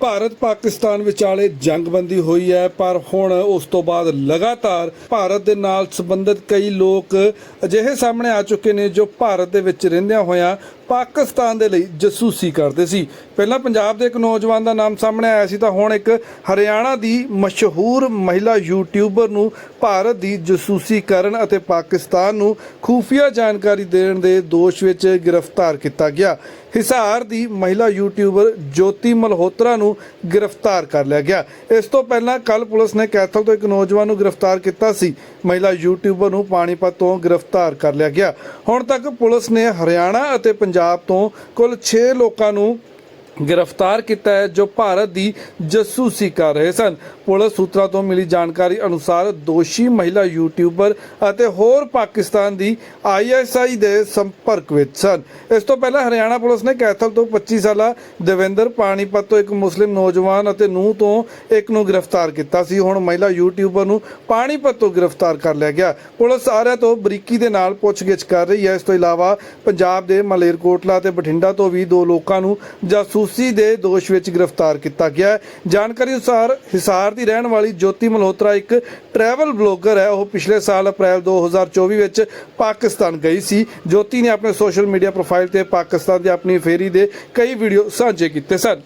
ਭਾਰਤ ਪਾਕਿਸਤਾਨ ਵਿਚਾਲੇ ਜੰਗਬੰਦੀ ਹੋਈ ਹੈ, ਪਰ ਹੁਣ ਉਸ ਤੋਂ ਬਾਅਦ ਲਗਾਤਾਰ ਭਾਰਤ ਦੇ ਨਾਲ ਸੰਬੰਧਿਤ ਕਈ ਲੋਕ ਅਜਿਹੇ ਸਾਹਮਣੇ ਆ ਚੁੱਕੇ ਨੇ ਜੋ ਭਾਰਤ ਦੇ ਵਿੱਚ ਰਹਿੰਦਿਆਂ ਹੋਇਆਂ ਪਾਕਿਸਤਾਨ ਦੇ ਲਈ ਜਸੂਸੀ ਕਰਦੇ ਸੀ। ਪਹਿਲਾਂ ਪੰਜਾਬ ਦੇ ਇੱਕ ਨੌਜਵਾਨ ਦਾ ਨਾਮ ਸਾਹਮਣੇ ਆਇਆ ਸੀ, ਤਾਂ ਹੁਣ ਇੱਕ ਹਰਿਆਣਾ ਦੀ ਮਸ਼ਹੂਰ ਮਹਿਲਾ ਯੂਟਿਊਬਰ ਨੂੰ ਭਾਰਤ ਦੀ ਜਸੂਸੀ ਕਰਨ ਅਤੇ ਪਾਕਿਸਤਾਨ ਨੂੰ ਖੂਫੀਆ ਜਾਣਕਾਰੀ ਦੇਣ ਦੇ ਦੋਸ਼ ਵਿੱਚ ਗ੍ਰਿਫਤਾਰ ਕੀਤਾ ਗਿਆ। ਹਿਸਾਰ ਦੀ ਮਹਿਲਾ ਯੂਟਿਊਬਰ ਜੋਤੀ ਮਲਹੋਤਰਾ ਨੂੰ ਗ੍ਰਿਫਤਾਰ ਕਰ ਲਿਆ ਗਿਆ। ਇਸ ਤੋਂ ਪਹਿਲਾਂ ਕੱਲ ਪੁਲਿਸ ਨੇ ਕੈਥਲ ਤੋਂ ਇੱਕ ਨੌਜਵਾਨ ਨੂੰ ਗ੍ਰਿਫਤਾਰ ਕੀਤਾ ਸੀ। ਮਹਿਲਾ ਯੂਟਿਊਬਰ ਨੂੰ ਪਾਣੀਪਤ ਤੋਂ ਗ੍ਰਿਫਤਾਰ ਕਰ ਲਿਆ ਗਿਆ। ਹੁਣ ਤੱਕ ਪੁਲਿਸ ਨੇ ਹਰਿਆਣਾ ਅਤੇ ਪੰਜਾਬ ਤੋਂ ਕੁੱਲ 6 ਲੋਕਾਂ ਨੂੰ ਗ੍ਰਿਫਤਾਰ ਕੀਤਾ ਹੈ, ਜੋ ਭਾਰਤ ਦੀ ਜਾਸੂਸੀ ਕਰ ਰਹੇ ਸਨ। ਪੁਲਿਸ ਸੂਤਰਾਂ ਤੋਂ ਮਿਲੀ ਜਾਣਕਾਰੀ ਅਨੁਸਾਰ ਦੋਸ਼ੀ ਮਹਿਲਾ ਯੂਟਿਊਬਰ ਅਤੇ ਹੋਰ ਪਾਕਿਸਤਾਨ ਦੀ ਆਈਐਸਆਈ ਦੇ ਸੰਪਰਕ ਵਿੱਚ ਸਨ। ਇਸ ਤੋਂ ਪਹਿਲਾਂ ਹਰਿਆਣਾ ਪੁਲਿਸ ਨੇ ਕੈਥਲ ਤੋਂ 25 ਸਾਲਾ ਦੇਵਿੰਦਰ ਪਾਣੀਪਤ ਤੋਂ ਇੱਕ ਮੁਸਲਿਮ ਨੌਜਵਾਨ ਅਤੇ ਨੂੰਹ ਤੋਂ ਇੱਕ ਨੂੰ ਗ੍ਰਿਫਤਾਰ ਕੀਤਾ ਸੀ। ਹੁਣ ਮਹਿਲਾ ਯੂਟਿਊਬਰ ਨੂੰ ਪਾਣੀਪਤ ਤੋਂ ਗ੍ਰਿਫਤਾਰ ਕਰ ਲਿਆ ਗਿਆ। ਪੁਲਿਸ ਸਾਰਿਆਂ ਤੋਂ ਬਰੀਕੀ ਦੇ ਨਾਲ ਪੁੱਛਗਿੱਛ ਕਰ ਰਹੀ ਹੈ। ਇਸ ਤੋਂ ਇਲਾਵਾ ਪੰਜਾਬ ਦੇ ਮਲੇਰਕੋਟਲਾ ਅਤੇ ਬਠਿੰਡਾ ਤੋਂ ਵੀ ਦੋ ਲੋਕਾਂ ਨੂੰ ਜਾਸੂਸ ਜਾਸੂਸੀ ਦੇ ਦੋਸ਼ ਵਿੱਚ ਗ੍ਰਿਫਤਾਰ ਕੀਤਾ ਗਿਆ ਹੈ। ਜਾਣਕਾਰੀ ਅਨੁਸਾਰ ਹਿਸਾਰ ਦੀ ਰਹਿਣ ਵਾਲੀ ਜੋਤੀ ਮਲਹੋਤਰਾ ਇੱਕ ਟਰੈਵਲ ਬਲੌਗਰ ਹੈ। ਉਹ ਪਿਛਲੇ ਸਾਲ ਅਪ੍ਰੈਲ 2024 ਵਿੱਚ ਪਾਕਿਸਤਾਨ ਗਈ ਸੀ। ਜੋਤੀ ਨੇ ਆਪਣੇ ਸੋਸ਼ਲ ਮੀਡੀਆ ਪ੍ਰੋਫਾਈਲ ਤੇ ਪਾਕਿਸਤਾਨ ਦੀ ਆਪਣੀ ਫੇਰੀ ਦੇ ਕਈ ਵੀਡੀਓ ਸਾਂਝੇ ਕੀਤੇ ਸਨ।